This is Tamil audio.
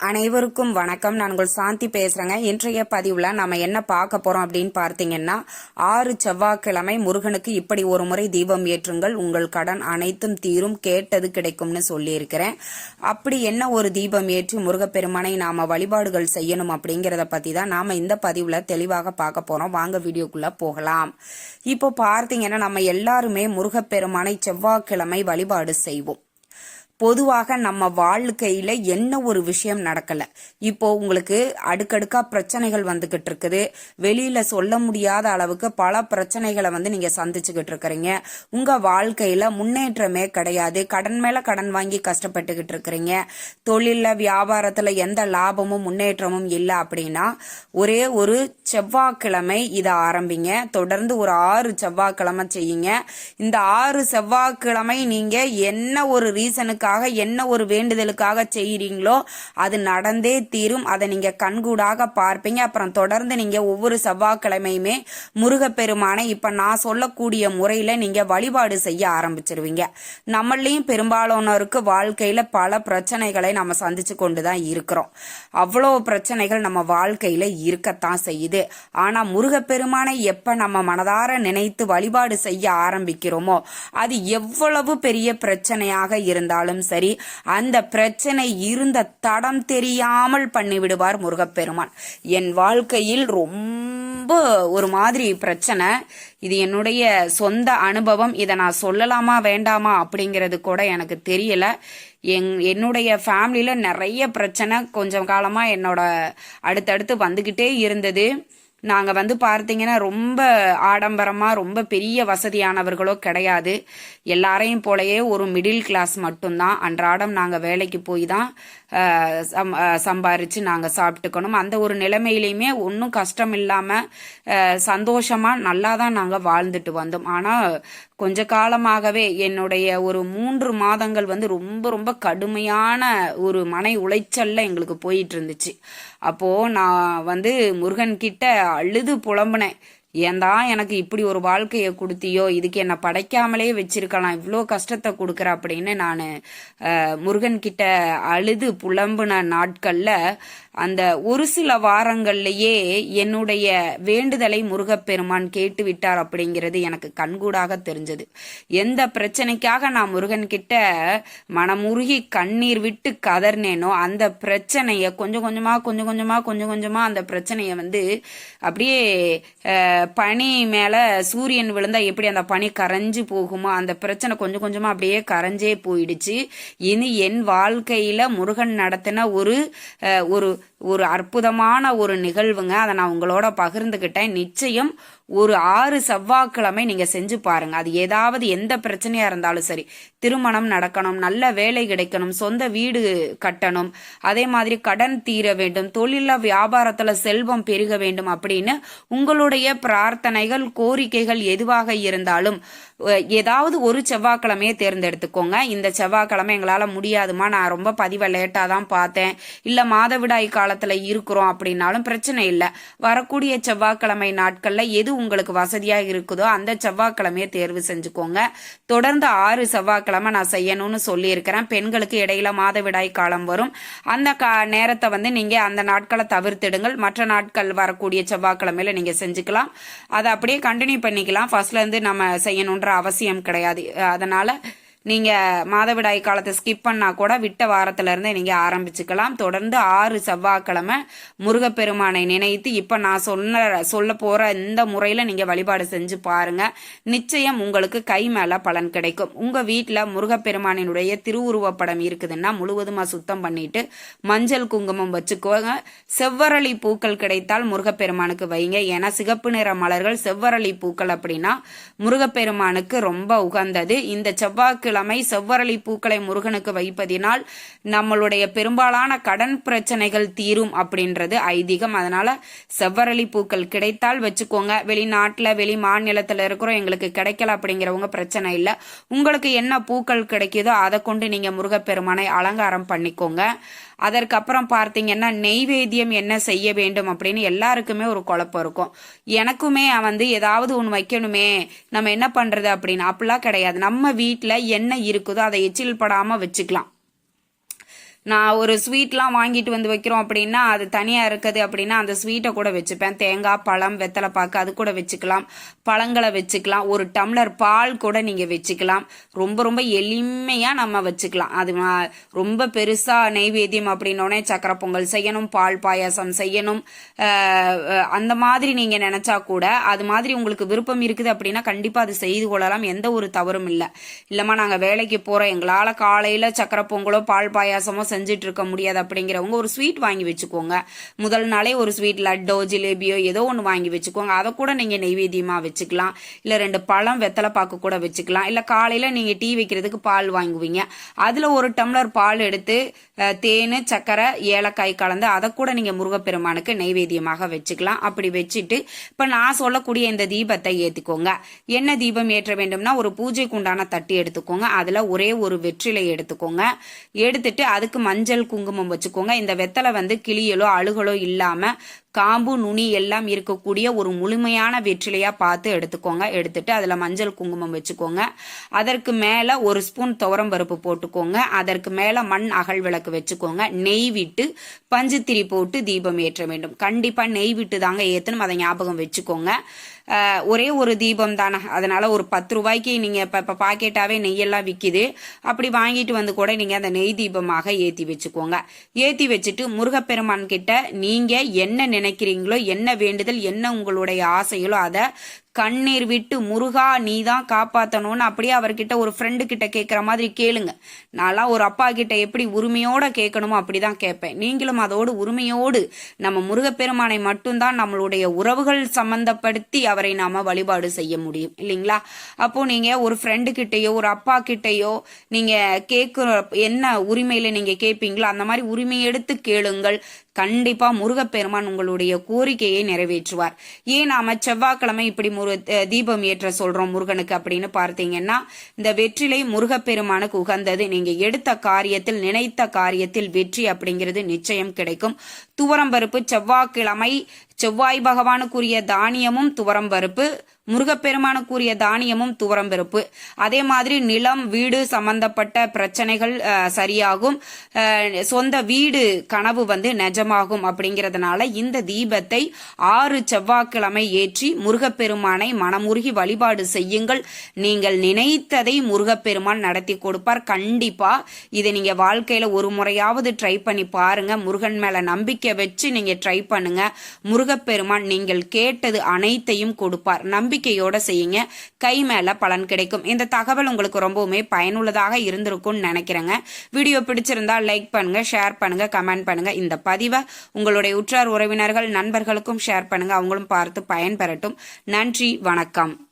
அனைவருக்கும் வணக்கம். நான் உங்கள் சாந்தி பேசுறேங்க. இன்றைய பதிவுல நம்ம என்ன பார்க்க போறோம் அப்படின்னு பார்த்தீங்கன்னா ஆறு செவ்வாய்க்கிழமை முருகனுக்கு இப்படி ஒரு முறை தீபம் ஏற்றுங்கள். உங்கள் கடன் அனைத்தும் தீரும். கேட்டது கிடைக்கும்னு சொல்லியிருக்கிறேன். அப்படி என்ன ஒரு தீபம் ஏற்றி முருகப்பெருமானை நாம வழிபாடுகள் செய்யணும் அப்படிங்கிறத பத்தி தான் நாம இந்த பதிவுல தெளிவாக பார்க்க போறோம். வாங்க வீடியோக்குள்ள போகலாம். இப்போ பார்த்தீங்கன்னா நம்ம எல்லாருமே முருகப்பெருமானை செவ்வாய்க்கிழமை வழிபாடு செய்வோம். பொதுவாக நம்ம வாழ்க்கையில என்ன ஒரு விஷயம் நடக்கல? இப்போ உங்களுக்கு அடுக்கடுக்கா பிரச்சனைகள் வந்துகிட்டு இருக்குது. வெளியில சொல்ல முடியாத அளவுக்கு பல பிரச்சனைகளை வந்து நீங்க சந்திச்சுக்கிட்டு இருக்கிறீங்க. உங்க வாழ்க்கையில முன்னேற்றமே கிடையாது. கடன் மேல கடன் வாங்கி கஷ்டப்பட்டுக்கிட்டு இருக்கிறீங்க. தொழில வியாபாரத்துல எந்த லாபமும் முன்னேற்றமும் இல்லை அப்படின்னா ஒரே ஒரு செவ்வாய்க்கிழமை இதை ஆரம்பிங்க. தொடர்ந்து ஒரு ஆறு செவ்வாய்க்கிழமை செய்யுங்க. இந்த ஆறு செவ்வாய்க்கிழமை நீங்க என்ன ஒரு ரீசனுக்கு ரீசனுக்காக என்ன ஒரு வேண்டுதலுக்காக செய்யறீங்களோ அது நடந்தே தீரும். அதை நீங்க கண்கூடாக பார்ப்பீங்க. அப்புறம் தொடர்ந்து நீங்க ஒவ்வொரு செவ்வாய்க்கிழமையுமே முருகப்பெருமானை இப்ப நான் சொல்லக்கூடிய முறையில நீங்க வழிபாடு செய்ய ஆரம்பிச்சிருவீங்க. நம்மளையும் பெரும்பாலானோருக்கு வாழ்க்கையில பல பிரச்சனைகளை நம்ம சந்திச்சு கொண்டுதான் இருக்கிறோம். அவ்வளோ பிரச்சனைகள் நம்ம வாழ்க்கையில இருக்கத்தான் செய்யுது. ஆனா முருகப்பெருமானை எப்ப நம்ம மனதார நினைத்து வழிபாடு செய்ய ஆரம்பிக்கிறோமோ அது எவ்வளவு பெரிய பிரச்சனையாக இருந்தாலும் சரி அந்த பிரச்சனை இருந்த தடம் தெரியாமல் பண்ணிவிடுவார் முருகப்பெருமான். என் வாழ்க்கையில் ரொம்ப ஒரு மாதிரி பிரச்சனை. இது என்னுடைய சொந்த அனுபவம். இதை நான் சொல்லலாமா வேண்டாமா அப்படிங்கிறது கூட எனக்கு தெரியல. எங் என்னுடைய ஃபேமிலியில் நிறைய பிரச்சனை கொஞ்சம் காலமாக என்னோட அடுத்தடுத்து வந்துக்கிட்டே இருந்தது. நாங்கள் வந்து பார்த்தீங்கன்னா ரொம்ப ஆடம்பரமாக ரொம்ப பெரிய வசதியானவர்களோ கிடையாது. எல்லாரையும் போலயே ஒரு மிடில் கிளாஸ் மட்டும்தான். அன்றாடம் நாங்கள் வேலைக்கு போய் தான் சம்பாரித்து சம் நாங்கள் சாப்பிட்டுக்கணும். அந்த ஒரு நிலைமையிலையுமே ஒன்றும் கஷ்டம் இல்லாமல் சந்தோஷமாக நல்லா தான் நாங்கள் வாழ்ந்துட்டு வந்தோம். ஆனால் கொஞ்ச காலமாகவே என்னுடைய ஒரு மூன்று மாதங்கள் வந்து ரொம்ப ரொம்ப கடுமையான ஒரு மனை உளைச்சல்ல எங்களுக்கு போயிட்டு இருந்துச்சு. அப்போ நான் வந்து முருகன் கிட்ட அழுது புலம்புனேன். ஏந்தா எனக்கு இப்படி ஒரு வாழ்க்கையை கொடுத்தியோ? இதுக்கு என்னை படைக்காமலே வச்சிருக்கலாம் இவ்வளோ கஷ்டத்தை கொடுக்குற அப்படின்னு நான் முருகன் கிட்ட அழுது புலம்புன நாட்கள்ல அந்த ஒரு சில வாரங்கள்லயே என்னுடைய வேண்டுதலை முருகப்பெருமான் கேட்டு விட்டார் அப்படிங்கிறது எனக்கு கண்கூடாக தெரிஞ்சது. எந்த பிரச்சனைக்காக நான் முருகன் கிட்ட மனமுருகி கண்ணீர் விட்டு கதர்னேனோ அந்த பிரச்சனைய கொஞ்சம் கொஞ்சமா கொஞ்சம் கொஞ்சமா கொஞ்சம் கொஞ்சமா அந்த பிரச்சனைய வந்து அப்படியே பனி மேல சூரியன் விழுந்தா எப்படி அந்த பனி கரைஞ்சு போகுமோ அந்த பிரச்சனை கொஞ்சம் கொஞ்சமா அப்படியே கரைஞ்சே போயிடுச்சு. இனி என் வாழ்க்கையில முருகன் நடத்தின ஒரு ஒரு ஒரு அற்புதமான ஒரு நிகழ்வுங்க. அதை நான் உங்களோட பகிர்ந்துக்கிட்டேன் நிச்சயம் ஒரு ஆறு செவ்வாய்க்கிழமை நீங்க செஞ்சு பாருங்க. அது ஏதாவது எந்த பிரச்சனையா இருந்தாலும் சரி. திருமணம் நடக்கணும் நல்ல வேலை கிடைக்கணும் சொந்த வீடு கட்டணும் அதே மாதிரி கடன் தீர வேண்டும் தொழில வியாபாரத்துல செல்வம் பெருக வேண்டும் அப்படின்னு உங்களுடைய பிரார்த்தனைகள் கோரிக்கைகள் எதுவாக இருந்தாலும் ஏதாவது ஒரு செவ்வாய்க்கிழமையை தேர்ந்தெடுத்துக்கோங்க. இந்த செவ்வாய்க்கிழமை எங்களால முடியாதுமா? நான் ரொம்ப பதிவை லேட்டா தான் பார்த்தேன். இல்ல மாதவிடாய் காலத்துல இருக்கிறோம் அப்படின்னாலும் பிரச்சனை இல்லை. வரக்கூடிய செவ்வாய்க்கிழமை நாட்கள்ல எது உங்களுக்கு வசதியா இருக்குதோ அந்த செவ்வாய்க்கிழமையை தேர்வு செஞ்சுக்கோங்க. தொடர்ந்து ஆறு செவ்வாய்க்கிழமை நான் செய்யணும்னு சொல்லியிருக்கிறேன். பெண்களுக்கு இடையில மாதவிடாய் காலம் வரும். அந்த கா நேரத்தை வந்து நீங்க அந்த நாட்களை தவிர்த்திடுங்கள். மற்ற நாட்கள் வரக்கூடிய செவ்வாய்க்கிழமையில நீங்க செஞ்சுக்கலாம். அதை அப்படியே கண்டினியூ பண்ணிக்கலாம். ஃபர்ஸ்ட்ல இருந்து நம்ம செய்யணுன்ற அவசியம் கிடையாது. அதனால நீங்கள் மாதவிடாய் காலத்தை ஸ்கிப் பண்ணால் கூட விட்ட வாரத்திலேருந்தே இருந்தே ஆரம்பிச்சுக்கலாம். தொடர்ந்து ஆறு செவ்வாய்க்கிழமை முருகப்பெருமானை நினைத்து இப்போ நான் சொன்ன சொல்ல போகிற இந்த முறையில் நீங்கள் வழிபாடு செஞ்சு பாருங்கள் நிச்சயம் உங்களுக்கு கை மேலே பலன் கிடைக்கும். உங்கள் வீட்டில் முருகப்பெருமானினுடைய திருவுருவப்படம் இருக்குதுன்னா முழுவதுமாக சுத்தம் பண்ணிட்டு மஞ்சள் குங்குமம் வச்சுக்கோங்க. செவ்வரளி பூக்கள் கிடைத்தால் முருகப்பெருமானுக்கு வைங்க. ஏன்னா சிகப்பு நிற மலர்கள் செவ்வரளி பூக்கள் அப்படின்னா முருகப்பெருமானுக்கு ரொம்ப உகந்தது. இந்த செவ்வாய்க்கிழமை செவ்வரளி பூக்களை முருகனுக்கு வைப்பதினால் நம்மளுடைய பெரும்பாலான கடன் பிரச்சனைகள் தீரும் அப்படின்றது ஐதீகம். அதனால செவ்வரளி பூக்கள் கிடைத்தால் வச்சுக்கோங்க. வெளிநாட்டில் வெளி மாநிலத்தில் இருக்கிறோம் எங்களுக்கு கிடைக்கல அப்படிங்கிறவங்க பிரச்சனை இல்லை. உங்களுக்கு என்ன பூக்கள் கிடைக்குதோ அதை கொண்டு நீங்க முருகப்பெருமானை அலங்காரம் பண்ணிக்கோங்க. அதற்கப்புறம் பார்த்தீங்கன்னா நெய்வேத்தியம் என்ன செய்ய வேண்டும் அப்படின்னு எல்லாருக்குமே ஒரு குழப்பம் இருக்கும். எனக்குமே வந்து ஏதாவது ஒன்று வைக்கணுமே நம்ம என்ன பண்ணுறது அப்படின்னு அப்படிலாம் கிடையாது. நம்ம வீட்டில் என்ன இருக்குதோ அதை எச்சில் படாமல் வச்சுக்கலாம். நான் ஒரு ஸ்வீட்லாம் வாங்கிட்டு வந்து வைக்கிறோம் அப்படின்னா அது தனியாக இருக்குது அப்படின்னா அந்த ஸ்வீட்டை கூட வச்சுப்பேன். தேங்காய் பழம் வெத்தலை பாக்கு அது கூட வச்சுக்கலாம். பழங்களை வச்சுக்கலாம். ஒரு டம்ளர் பால் கூட நீங்கள் வச்சுக்கலாம். ரொம்ப ரொம்ப எளிமையாக நம்ம வச்சுக்கலாம். அது ரொம்ப பெருசாக நெய்வேத்தியம் அப்படின்னோடனே சக்கரை பொங்கல் செய்யணும் பால் பாயாசம் செய்யணும். அந்த மாதிரி நீங்கள் நினச்சா கூட அது மாதிரி உங்களுக்கு விருப்பம் இருக்குது அப்படின்னா கண்டிப்பாக அது செய்து கொள்ளலாம். எந்த ஒரு தவறும் இல்லை. இல்லைம்மா நாங்கள் வேலைக்கு போகிறோம் எங்களால் காலையில் சக்கரை பொங்கலோ பால் பாயாசமோ செஞ்சுட்டு இருக்க முடியாது அப்படிங்கிறவங்க ஒரு ஸ்வீட் வாங்கி வச்சுக்கோங்க. முதல் நாளே ஒரு ஸ்வீட் லட்டோ ஜிலேபியோ ஏதோ ஒன்று வாங்கி வச்சுக்கோங்க. அதை கூட நீங்கள் நெய்வேத்தியமாக வச்சுக்கலாம். இல்லை ரெண்டு பழம் வெத்தலை பாக்கு கூட வச்சுக்கலாம். இல்லை காலையில் நீங்கள் டீ வைக்கிறதுக்கு பால் வாங்குவீங்க. அதில் ஒரு டம்ளர் பால் எடுத்து தேன் சக்கரை ஏலக்காய் கலந்து அதை கூட நீங்கள் முருகப்பெருமானுக்கு நெய்வேத்தியமாக வச்சுக்கலாம். அப்படி வச்சுட்டு இப்போ நான் சொல்லக்கூடிய இந்த தீபத்தை ஏற்றிக்கோங்க என்ன தீபம் ஏற்ற வேண்டும்னா ஒரு பூஜைக்குண்டான தட்டி எடுத்துக்கோங்க. அதில் ஒரே ஒரு வெற்றிலை எடுத்துக்கோங்க. எடுத்துட்டு அதுக்கு மஞ்சள் குங்குமம் வச்சுக்கோங்க. இந்த வெத்தலை வந்து கிளியலோ அழுகலோ இல்லாமல் காம்பு நுனி எல்லாம் இருக்கக்கூடிய ஒரு முழுமையான வெற்றிலையாக பார்த்து எடுத்துக்கோங்க. எடுத்துட்டு அதில் மஞ்சள் குங்குமம் வச்சுக்கோங்க. அதற்கு மேலே ஒரு ஸ்பூன் துவரம் பருப்பு போட்டுக்கோங்க. அதற்கு மேலே மண் அகல் விளக்கு வச்சுக்கோங்க. நெய் விட்டு பஞ்சுத்திரி போட்டு தீபம் ஏற்ற வேண்டும். கண்டிப்பாக நெய் விட்டு தாங்க ஏற்றணும் அதை ஞாபகம் வச்சுக்கோங்க. ஒரே ஒரு தீபம் தானே. அதனால ஒரு பத்து ரூபாய்க்கு நீங்க இப்ப இப்ப பாக்கெட்டாவே நெய்யெல்லாம் விக்குது. அப்படி வாங்கிட்டு வந்து கூட நீங்க அந்த நெய் தீபமாக ஏத்தி வச்சுக்கோங்க. ஏத்தி வச்சுட்டு முருகப்பெருமான் கிட்ட நீங்க என்ன நினைக்கிறீங்களோ என்ன வேண்டுதல் என்ன உங்களுடைய ஆசைகளோ அதை கண்ணீர் விட்டு முருகா நீ தான் காப்பாத்தணும்னு அப்படியே அவர்கிட்ட ஒரு ஃப்ரெண்டு கிட்ட கேட்குற மாதிரி கேளுங்க. நான்லாம் ஒரு அப்பா கிட்ட எப்படி உரிமையோட கேட்கணுமோ அப்படிதான் கேட்பேன். நீங்களும் அதோடு உரிமையோடு நம்ம முருகப்பெருமானை மட்டும்தான் நம்மளுடைய உறவுகள் சம்பந்தப்படுத்தி அவரை நாம வழிபாடு செய்ய முடியும். இல்லைங்களா? அப்போ நீங்க ஒரு ஃப்ரெண்டு கிட்டயோ ஒரு அப்பா கிட்டயோ நீங்க கேட்குற என்ன உரிமையில நீங்க கேட்பீங்களோ அந்த மாதிரி உரிமை எடுத்து கேளுங்கள். கண்டிப்பா முருகப்பெருமான் உங்களுடைய கோரிக்கையை நிறைவேற்றுவார். ஏன் நாம செவ்வாய்க்கிழமை இப்படி ஒரு தீபம் ஏற்ற சொல்றோம் முருகனுக்கு அப்படின்னு பார்த்தீங்கன்னா இந்த வெற்றிலை முருகப்பெருமானுக்கு உகந்தது. நீங்க எடுத்த காரியத்தில் நினைத்த காரியத்தில் வெற்றி அப்படிங்கிறது நிச்சயம் கிடைக்கும். துவரம்பருப்பு செவ்வாய்க்கிழமை செவ்வாய் பகவானுக்குரிய தானியமும் துவரம்பருப்பு முருகப்பெருமானுக்குரிய தானியமும் துவரம்பருப்பு அதே மாதிரி நிலம் வீடு சம்பந்தப்பட்ட பிரச்சனைகள் சரியாகும். சொந்த வீடு கனவு வந்து நிஜமாகும் அப்படிங்கிறதுனால இந்த தீபத்தை ஆறு செவ்வாய்க்கிழமை ஏற்றி முருகப்பெருமானை மனமுருகி வழிபாடு செய்யுங்கள். நீங்கள் நினைத்ததை முருகப்பெருமான் நடத்தி கொடுப்பார். கண்டிப்பா இதை நீங்க வாழ்க்கையில ஒரு முறையாவது ட்ரை பண்ணி பாருங்க. முருகன் மேல நம்பிக்கை வச்சு நீங்க ட்ரை பண்ணுங்க. முருகப்பெருமான் நீங்கள் கேட்டது அனைத்தையும் கொடுப்பார். நம்பிக்கையோட செய்யுங்க. கை மேல பலன் கிடைக்கும். இந்த தகவல் உங்களுக்கு ரொம்பவுமே பயனுள்ளதாக இருந்திருக்கும்னு நினைக்கிறேங்க. வீடியோ பிடிச்சிருந்தா லைக் பண்ணுங்க ஷேர் பண்ணுங்க கமெண்ட் பண்ணுங்க. இந்த பதிவை உங்களுடைய உற்றார் உறவினர்கள் நண்பர்களுக்கும் ஷேர் பண்ணுங்க. அவங்களும் பார்த்து பயன்பெறட்டும். நன்றி வணக்கம்.